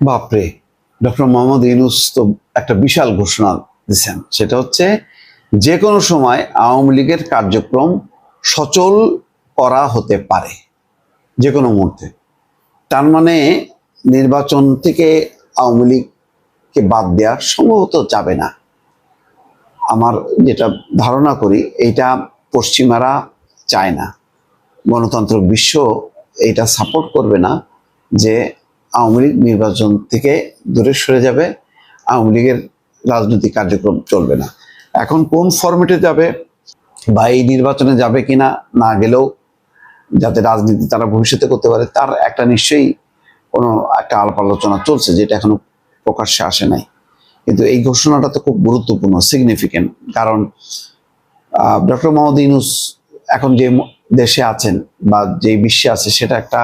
বাপরে, ডক্টর মোহাম্মদ ইউনুস তো একটা বিশাল ঘোষণা দিচ্ছেন সেটা হচ্ছে যে কোনো সময় আওয়ামী লীগের কার্যক্রম সচল করা হতে পারে যে কোনো মুহূর্তে। তার মানে নির্বাচন থেকে আওয়ামী লীগকে বাদ দেওয়া সম্ভবত যাবে না। আমার যেটা ধারণা করি এটা পশ্চিমারা চায় না। গণতন্ত্র বিশ্ব এটা সাপোর্ট করবে না যে আওয়ামী লীগ নির্বাচন থেকে দূরে সরে যাবে, আওয়ামী লীগের রাজনৈতিক কার্যক্রম চলবে না। এখন কোন ফরম্যাটে যাবে বা এই নির্বাচনে যাবে কিনা না গেলেও যাতে রাজনীতি তারা ভবিষ্যতে করতে পারে, তার একটা নিশ্চয়ই কোনো একটা আলাপ আলোচনা চলছে যেটা এখনও প্রকাশ্যে আসে নাই। কিন্তু এই ঘোষণাটা তো খুব গুরুত্বপূর্ণ সিগনিফিকেন্ট কারণ ডক্টর মোহাম্মদ ইউনুস এখন যে দেশে আছেন বা যে বিশ্বে আছে, সেটা একটা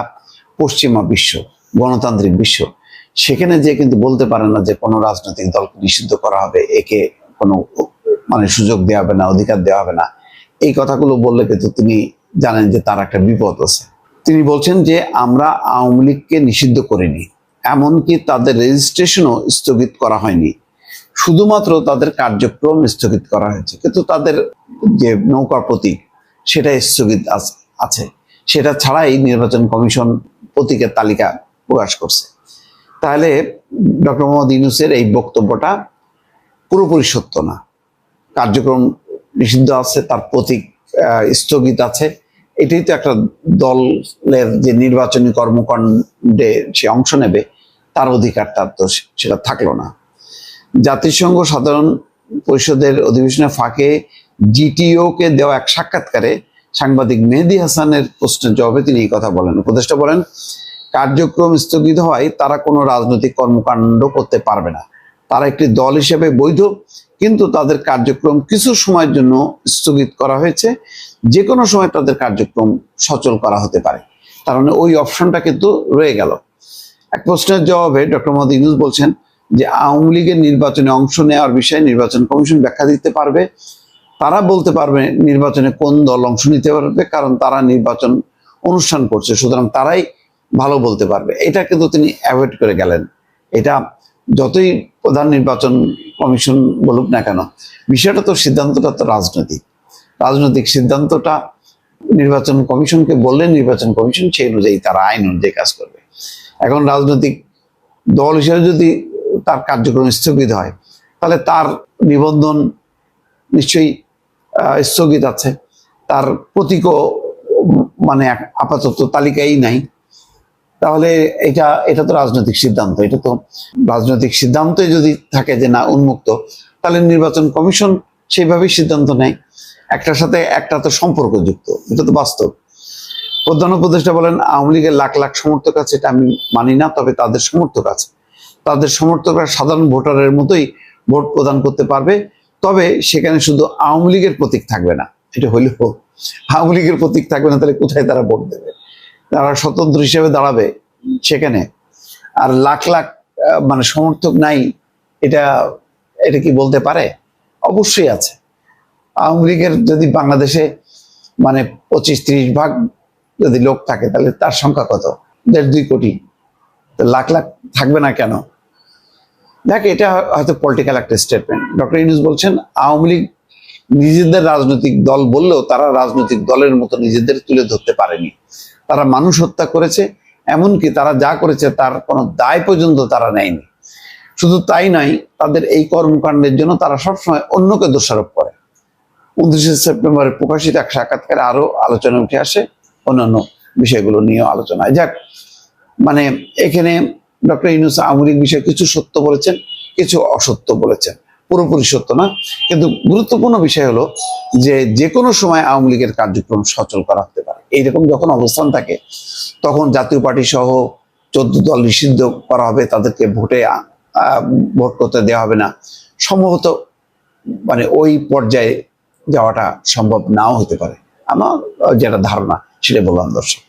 পশ্চিমা বিশ্ব। গণতান্ত্রিক বিশ্ব, সেখানে যে কিন্তু বলতে পারে না যে কোনো রাজনৈতিক দলকে নিষিদ্ধ করা হবে, একে কোনো মানে সুযোগ দেওয়া হবে না, অধিকার দেওয়া হবে না। এই কথাগুলো বললে কিন্তু তিনি জানেন যে তার একটা বিপদ আছে। তিনি বলছেন যে আমরা আওয়ামী লীগকে নিষিদ্ধ করিনি, এমনকি তাদের রেজিস্ট্রেশনও স্থগিত করা হয়নি। শুধুমাত্র তাদের কার্যক্রম স্থগিত করা হয়েছে, কিন্তু তাদের যে নৌকার প্রতীক সেটা স্থগিত আছে। সেটা ছাড়াই নির্বাচন কমিশন প্রতীকের তালিকা প্রকাশ করছে। তাহলে ডক্টর মোহাম্মদ ইউনুসের এই বক্তব্যটা পুরোপুরি সত্য না। কার্যক্রম নিষিদ্ধ আছে, তার প্রতীক স্থগিত আছে। এটাই তো একটা দলের যে নির্বাচনী কর্মকাণ্ডে সে অংশ নেবে, তার অধিকার তার তো সেটা থাকল না। জাতিসংঘ সাধারণ পরিষদের অধিবেশনের ফাঁকে জিটিও কে দেওয়া এক সাক্ষাৎকারে সাংবাদিক মেহেদি হাসানের প্রশ্নের জবাবে তিনি এই কথা বলেন। উপদেষ্টা বলেন কার্যক্রম স্থগিত হওয়ায় তারা কোনো রাজনৈতিক কর্মকাণ্ড করতে পারবে না। তারা একটি দল হিসেবে বৈধ, কিন্তু তাদের কার্যক্রম কিছু সময়ের জন্য স্থগিত করা হয়েছে। যে কোনো সময় তাদের কার্যক্রম সচল করা হতে পারে। তার মানে ওই অপশনটা কিন্তু রয়ে গেল। এক প্রশ্নের জবাবে ডক্টর মোহাম্মদ ইউনুস বলছেন যে, আওয়ামী লীগের নির্বাচনে অংশ নেওয়ার বিষয়ে নির্বাচন কমিশন ব্যাখ্যা দিতে পারবে। তারা বলতে পারবে নির্বাচনে কোন দল অংশ নিতে পারবে, কারণ তারা নির্বাচন অনুষ্ঠান করছে। সুতরাং তারাই ভালো বলতে পারবে। এটা কিন্তু তিনি অ্যাভয়েড করে গেলেন। এটা যতই প্রধান নির্বাচন কমিশন বলুক না কেন, বিষয়টা তো সিদ্ধান্তটা তো রাজনৈতিক। রাজনৈতিক সিদ্ধান্তটা নির্বাচন কমিশনকে বললে নির্বাচন কমিশন সেই অনুযায়ী তারা আইন অনুযায়ী কাজ করবে। এখন রাজনৈতিক দল হিসেবে যদি তার কার্যক্রম স্থগিত হয়, তাহলে তার নিবন্ধন নিশ্চয়ই স্থগিত আছে। তার প্রতীকও মানে আপাতত তালিকায় নাই। তাহলে এটা এটা তো রাজনৈতিক সিদ্ধান্ত, এটা তো রাজনৈতিক সিদ্ধান্তই যদি থাকে যে না, উন্মুক্ত, তাহলে নির্বাচন কমিশন সেইভাবেই সিদ্ধান্ত নেয়। একটার সাথে একটা তো সম্পর্কযুক্ত, এটা তো বাস্তব। প্রধান উপদেষ্টা বলেন, আওয়ামী লীগের লাখ লাখ সমর্থক আছে, এটা আমি মানি না, তবে তাদের সমর্থক আছে। তাদের সমর্থকরা সাধারণ ভোটারের মতোই ভোট প্রদান করতে পারবে, তবে সেখানে শুধু আওয়ামী লীগের প্রতীক থাকবে না, এটা হইলেও আওয়ামী লীগের প্রতীক থাকবে না, তাহলে কোথায় তারা ভোট দেবে? তারা স্বতন্ত্র হিসেবে দাঁড়াবে সেখানে। আর লাখ লাখ মানে সমর্থক নাই, এটা এটা কি বলতে পারে? অবশ্যই আছে। আওয়ামী লীগের যদি বাংলাদেশে মানে পঁচিশ ত্রিশ ভাগ যদি লোক থাকে, তাহলে তার সংখ্যা কত? দেড় দুই কোটি। তো লাখ লাখ থাকবে না কেন? দেখ, এটা হয়তো পলিটিক্যাল একটা স্টেটমেন্ট ডক্টর ইউনুস বলছেন, আওয়ামী লীগ নিজেদের রাজনৈতিক দল বললেও তারা রাজনৈতিক দলের মতো নিজেদের তুলে ধরতে পারেনি। তারা মানুষ হত্যা করেছে, এমনকি তারা যা করেছে তার কোনো দায় পর্যন্ত তারা নেয়নি। শুধু তাই নয় তাদের এই কর্মকাণ্ডের জন্য তারা সবসময় অন্যকে দোষারোপ করে। উনত্রিশে সেপ্টেম্বরে প্রকাশিত এক সাক্ষাৎকারে আরও আলোচনা উঠে আসে, অন্যান্য বিষয়গুলো নিয়েও আলোচনায় যাক মানে এখানে ডক্টর ইউনুস লীগ বিষয়ে কিছু সত্য বলেছেন, কিছু অসত্য বলেছেন। পুরোপুরি সত্য না, কিন্তু গুরুত্বপূর্ণ বিষয় হলো যে যে কোনো সময় আওয়ামী লীগের কার্যক্রম সচল করা হতে এইরকম যখন অবস্থান থাকে, তখন জাতীয় পার্টি সহ চোদ্দ দল নিষিদ্ধ করা হবে, তাদেরকে ভোটে ভোট করতে দেওয়া হবে না। সম্ভবত মানে ওই পর্যায়ে যাওয়াটা সম্ভব নাও হতে পারে। আমার যেটা ধারণা সেটা বললাম দর্শক।